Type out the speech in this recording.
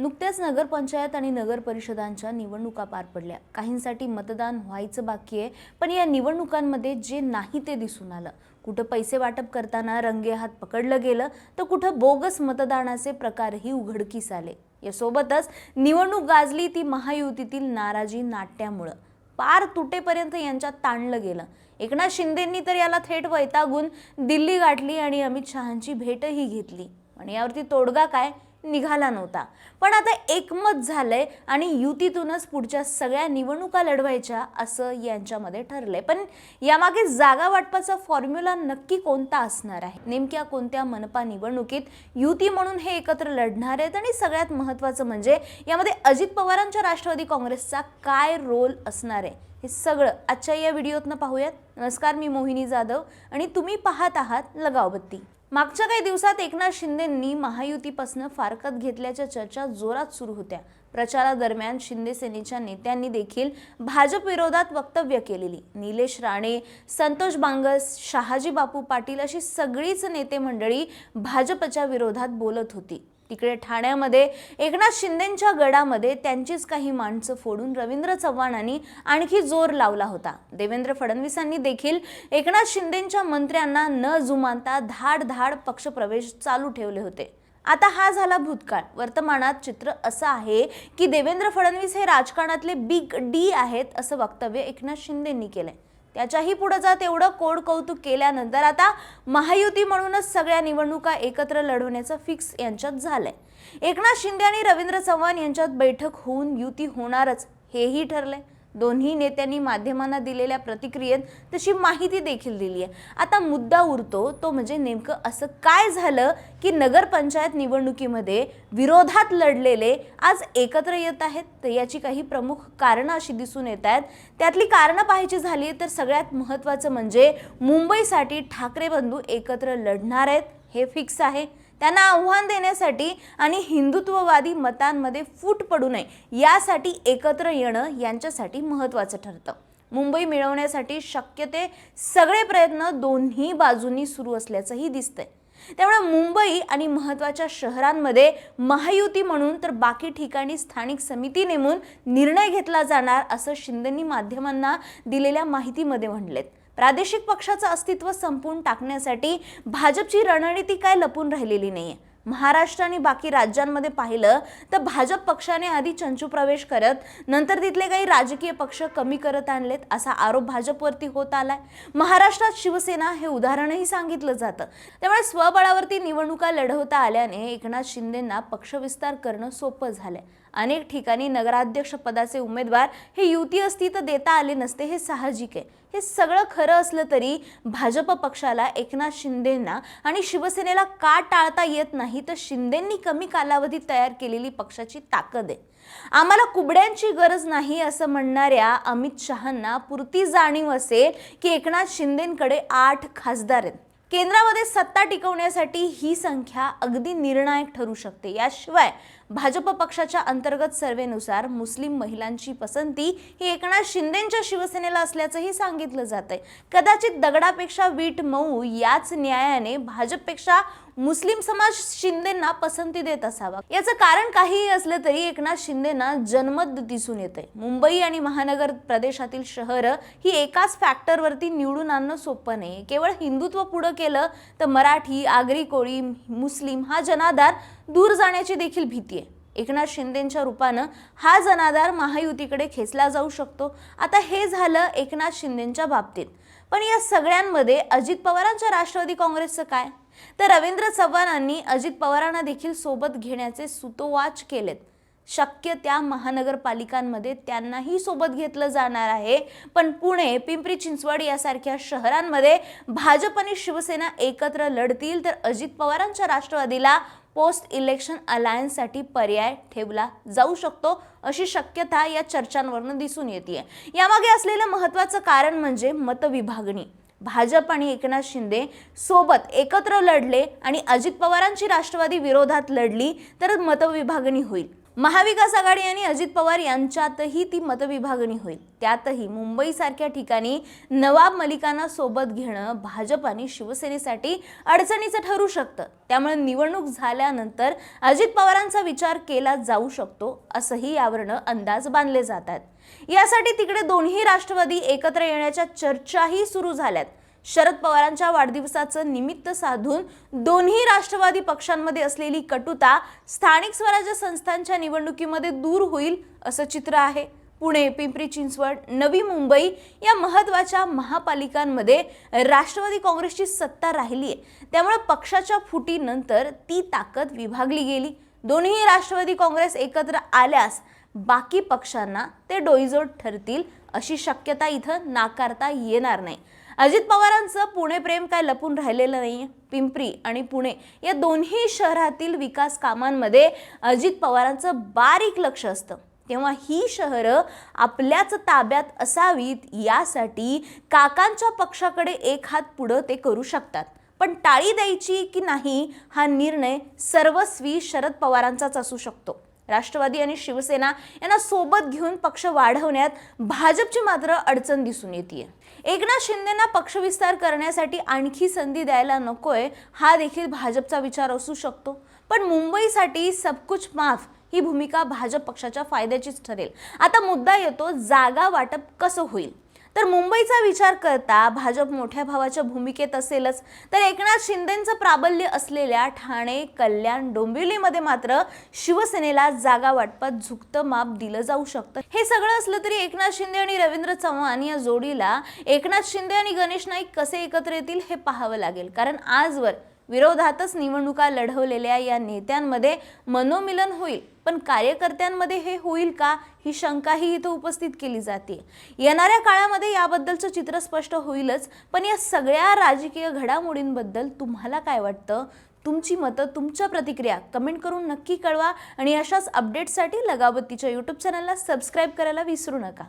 नुकत्याच नगरपंचायत आणि नगर परिषदांच्या निवडणुका पार पडल्या. काहींसाठी मतदान व्हायचं बाकी आहे पण या निवडणुकांमध्ये जे नाही ते दिसून आलं. कुठं पैसे वाटप करताना रंगेहात पकडलं गेलं तर कुठं बोगस मतदानाचे प्रकारही उघडकीस आले. यासोबतच निवडणूक गाजली ती महायुतीतील नाराजी नाट्यामुळं. पार तुटेपर्यंत यांच्यात ताणलं गेलं. एकनाथ शिंदेंनी तर याला थेट वैतागून दिल्ली गाठली आणि अमित शहांची भेटही घेतली. आणि यावरती तोडगा काय? निघाला नव्हता. पण आता एकमत झालंय आणि युतीतूनच पुढच्या सगळ्या निवडणुका लढवायच्या असं यांच्यामध्ये ठरलंय. पण यामागे जागा वाटपाचा फॉर्म्युला नक्की कोणता असणार आहे? नेमक्या कोणत्या मनपा निवडणुकीत युती म्हणून हे एकत्र लढणार आहेत? आणि सगळ्यात महत्त्वाचं म्हणजे यामध्ये अजित पवारांच्या राष्ट्रवादी काँग्रेसचा काय रोल असणार आहे? हे सगळं आजच्या या व्हिडिओतनं पाहूयात. नमस्कार मी मोहिनी जाधव आणि तुम्ही पाहत आहात लगावबत्ती. मागच्या काही दिवसात एकनाथ शिंदेंनी महायुतीपासून फार फारकत घेतल्याच्या चर्चा जोरात सुरू होत्या. प्रचारादरम्यान शिंदे सेनेच्या नेत्यांनी देखील भाजप विरोधात वक्तव्य केलेली. निलेश राणे संतोष बांगस शहाजी बापू पाटील अशी सगळीच नेते मंडळी भाजपच्या विरोधात बोलत होती. तिकडे ठाण्यामध्ये एकनाथ शिंदेंच्या गडामध्ये त्यांचीच काही माणसं फोडून रवींद्र चव्हाणांनी आणखी जोर लावला होता. देवेंद्र फडणवीसांनी देखील एकनाथ शिंदेंच्या मंत्र्यांना न जुमानता धाड धाड पक्षप्रवेश चालू ठेवले होते. आता हा झाला भूतकाळ. वर्तमानात चित्र असं आहे की देवेंद्र फडणवीस हे राजकारणातले बिग डी आहेत असं वक्तव्य एकनाथ शिंदेंनी केलंय. त्याच्याही पुढे जात एवढं कोड कौतुक केल्यानंतर आता महायुती म्हणूनच सगळ्या निवडणुका एकत्र लढवण्याचं फिक्स यांच्यात झालंय. एकनाथ शिंदे आणि रवींद्र चव्हाण यांच्यात बैठक होऊन युती होणारच हेही ठरलंय. दोन्ही नेत्यांनी माध्यमांना दिलेल्या प्रतिक्रियेत तशी माहिती देखील दिली आहे आता मुद्दा उरतो तो म्हणजे नेमकं असं काय झालं की नगरपंचायत निवडणुकीमध्ये विरोधात लढलेले आज एकत्र येत आहेत? तर याची काही प्रमुख कारणं अशी दिसून येत आहेत. त्यातली कारणं पाहायची झाली तर सगळ्यात महत्त्वाचं म्हणजे मुंबईसाठी ठाकरे बंधू एकत्र लढणार आहेत हे फिक्स आहे. त्यांना आव्हान देण्यासाठी आणि हिंदुत्ववादी मतांमध्ये फूट पडू नये यासाठी एकत्र येणं यांच्यासाठी महत्त्वाचं ठरतं. मुंबई मिळवण्यासाठी शक्य ते सगळे प्रयत्न दोन्ही बाजूंनी सुरू असल्याचंही दिसतंय. त्यामुळे मुंबई आणि महत्त्वाच्या शहरांमध्ये महायुती म्हणून तर बाकी ठिकाणी स्थानिक समिती नेमून निर्णय घेतला जाणार असं शिंदेंनी माध्यमांना दिलेल्या माहितीमध्ये म्हणलेत प्रादेशिक पक्षाचं अस्तित्व संपवून टाकण्यासाठी भाजपची रणनीती काय लपून राहिलेली नाही महाराष्ट्र आणि बाकी राज्यांमध्ये पाहिलं तर भाजप पक्षाने आधी चंचू प्रवेश करत नंतर तिथले काही राजकीय पक्ष कमी करत आणलेत असा आरोप भाजपवरती होत आलाय. महाराष्ट्रात शिवसेना हे उदाहरणही सांगितलं जातं. त्यामुळे स्वबळावरती निवडणुका लढवता आल्याने एकनाथ शिंदेंना पक्षविस्तार करणं सोपं झालंय. अनेक ठिकाणी नगराध्यक्ष पदाचे उमेदवार हे युती असती तर देता आले नसते हे साहजिक आहे. हे सगळं खरं असलं तरी भाजप पक्षाला एकनाथ शिंदेंना आणि शिवसेनेला का टाळता येत नाही तर शिंदेंनी कमी कालावधीत तयार केलेली पक्षाची ताकद आहे. आम्हाला कुबड्यांची गरज नाही असं म्हणणाऱ्या अमित शहांना पुरती जाणीव असेल की एकनाथ शिंदेंकडे आठ खासदार आहेत. केंद्रामध्ये सत्ता टिकवण्यासाठी ही संख्या अगदी निर्णायक ठरू शकते. याशिवाय भाजप पक्षाच्या अंतर्गत सर्वेनुसार मुस्लिम महिलांची पसंती ही एकनाथ शिंदेच्या शिवसेनेला असल्याचंही सांगितलं जात आहे कदाचित दगडापेक्षा वीट मऊ याच न्यायाने भाजपपेक्षा मुस्लिम समाज शिंदेंना पसंती देत असावा. याचं कारण काहीही असलं तरी एकनाथ शिंदेना जनमत दिसून येते मुंबई आणि महानगर प्रदेशातील शहरं ही एकाच फॅक्टरवरती निवडून आणणं सोपं नाही केवळ हिंदुत्व पुढं केलं तर मराठी आगरी कोळी मुस्लिम हा जनाधार दूर जाण्याची देखील भीती आहे. एकनाथ शिंदेच्या रूपानं हा जनाधार महायुतीकडे खेचला जाऊ शकतो. आता हे झालं एकनाथ शिंदेच्या बाबतीत. पण या सगळ्यांमध्ये अजित पवारांच्या राष्ट्रवादी काँग्रेसचं काय? तर रवींद्र चव्हाणांनी अजित पवारांना देखील सोबत घेण्याचे सुतोवाच केलेत. शक्य त्या महानगरपालिकांमध्ये त्यांनाही सोबत घेतलं जाणार आहे. पण पुणे पिंपरी चिंचवड यासारख्या शहरांमध्ये भाजप आणि शिवसेना एकत्र लढतील तर अजित पवारांच्या राष्ट्रवादीला पोस्ट इलेक्शन अलायन्ससाठी पर्याय ठेवला जाऊ शकतो अशी शक्यता या चर्चांवरनं दिसून येते यामागे असलेलं महत्त्वाचं कारण म्हणजे मतविभागणी. भाजप आणि एकनाथ शिंदे सोबत एकत्र लढले आणि अजित पवारांची राष्ट्रवादी विरोधात लढली तर मतविभागणी होईल. महाविकास आघाडी आणि अजित पवार यांच्यातही ती मतविभागणी होईल. त्यातही मुंबईसारख्या ठिकाणी नवाब मलिकांना सोबत घेणं भाजप आणि शिवसेनेसाठी अडचणीचं ठरू शकतं. त्यामुळे निवडणूक झाल्यानंतर अजित पवारांचा विचार केला जाऊ शकतो असंही यावरनं अंदाज बांधले जात आहेत. यासाठी तिकडे दोन्ही राष्ट्रवादी एकत्र येण्याच्या चर्चाही सुरू झाल्यात. शरद पवारांच्या वाढदिवसाचं निमित्त साधून दोन्ही राष्ट्रवादी पक्षांमध्ये असलेली कटुता स्थानिक स्वराज्य संस्थांच्या निवडणुकीमध्ये दूर होईल असं चित्र आहे. पुणे पिंपरी चिंचवड नवी मुंबई या महत्त्वाच्या महापालिकांमध्ये राष्ट्रवादी काँग्रेसची सत्ता राहिली आहे त्यामुळे पक्षाच्या फुटीनंतर ती ताकद विभागली गेली. दोन्ही राष्ट्रवादी काँग्रेस एकत्र आल्यास बाकी पक्षांना ते डोईजोड ठरतील अशी शक्यता इथं नाकारता येणार नाही. अजित पवारांचं पुणे प्रेम काय लपून राहिलेलं नाही पिंपरी आणि पुणे या दोन्ही शहरातील विकास कामांमध्ये अजित पवारांचं बारीक लक्ष असतं. तेव्हा ही शहरं आपल्याच ताब्यात असावीत यासाठी काकांच्या पक्षाकडे एक हात पुढं ते करू शकतात. पण टाळी द्यायची की नाही हा निर्णय सर्वस्वी शरद पवारांचाच असू शकतो. राष्ट्रवादी आणि शिवसेना यांना सोबत घेऊन पक्ष वाढवण्यात भाजपची मात्र अडचण दिसून येते एकनाथ शिंदेना पक्षविस्तार करण्यासाठी आणखी संधी द्यायला नकोय हा देखील भाजपचा विचार असू शकतो. पण मुंबईसाठी सबकुछ माफ ही भूमिका भाजप पक्षाच्या फायद्याचीच ठरेल. आता मुद्दा येतो जागा वाटप कसं होईल? तर मुंबईचा विचार करता भाजप मोठ्या भावाच्या भूमिकेत असेलच. तर एकनाथ शिंदेचं प्राबल्य असलेल्या ठाणे कल्याण डोंबिवलीमध्ये मात्र शिवसेनेला जागा वाटपात झुकतं माप दिलं जाऊ शकतं. हे सगळं असलं तरी एकनाथ शिंदे आणि रवींद्र चव्हाण या जोडीला एकनाथ शिंदे आणि गणेश नाईक कसे एकत्र येतील हे पाहावं लागेल. कारण आजवर विरोधातच निवडणुका लढवलेल्या या नेत्यांमध्ये मनोमिलन होईल. पण कार्यकर्त्यांमध्ये हे होईल का? ही शंकाही इथं उपस्थित केली जाते. येणाऱ्या काळामध्ये याबद्दलचं चित्र स्पष्ट होईलच पण या सगळ्या राजकीय घडामोडींबद्दल तुम्हाला काय वाटतं? तुमची मतं तुमच्या प्रतिक्रिया कमेंट करून नक्की कळवा आणि अशाच अपडेट्ससाठी लगावतीच्या यूट्यूब चॅनलला सबस्क्राईब करायला विसरू नका.